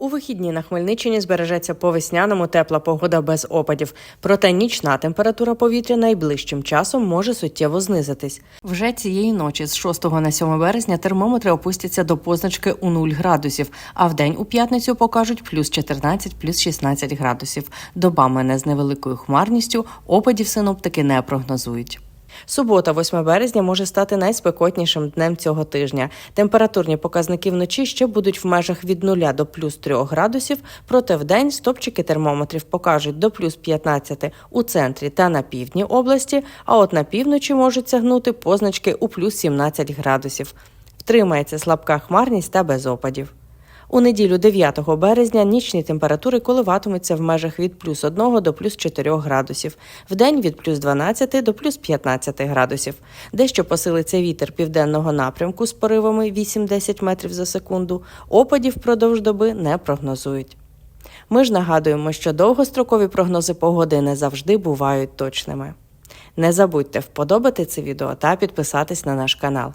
У вихідні на Хмельниччині збережеться по весняному тепла погода без опадів. Проте нічна температура повітря найближчим часом може суттєво знизитись. Вже цієї ночі з 6 на 7 березня термометри опустяться до позначки у 0 градусів, а в день у п'ятницю покажуть плюс 14, плюс 16 градусів. Добами не з невеликою хмарністю опадів синоптики не прогнозують. Субота, 8 березня, може стати найспекотнішим днем цього тижня. Температурні показники вночі ще будуть в межах від 0 до плюс 3 градусів, проте вдень стопчики термометрів покажуть до плюс 15 у центрі та на півдні області, а от на півночі можуть сягнути позначки у плюс 17 градусів. Втримається слабка хмарність та без опадів. У неділю 9 березня нічні температури коливатимуться в межах від плюс 1 до плюс 4 градусів, вдень від плюс 12 до плюс 15 градусів. Дещо посилиться вітер південного напрямку з поривами 8-10 метрів за секунду. Опадів впродовж доби не прогнозують. Ми ж нагадуємо, що довгострокові прогнози погоди не завжди бувають точними. Не забудьте вподобати це відео та підписатись на наш канал.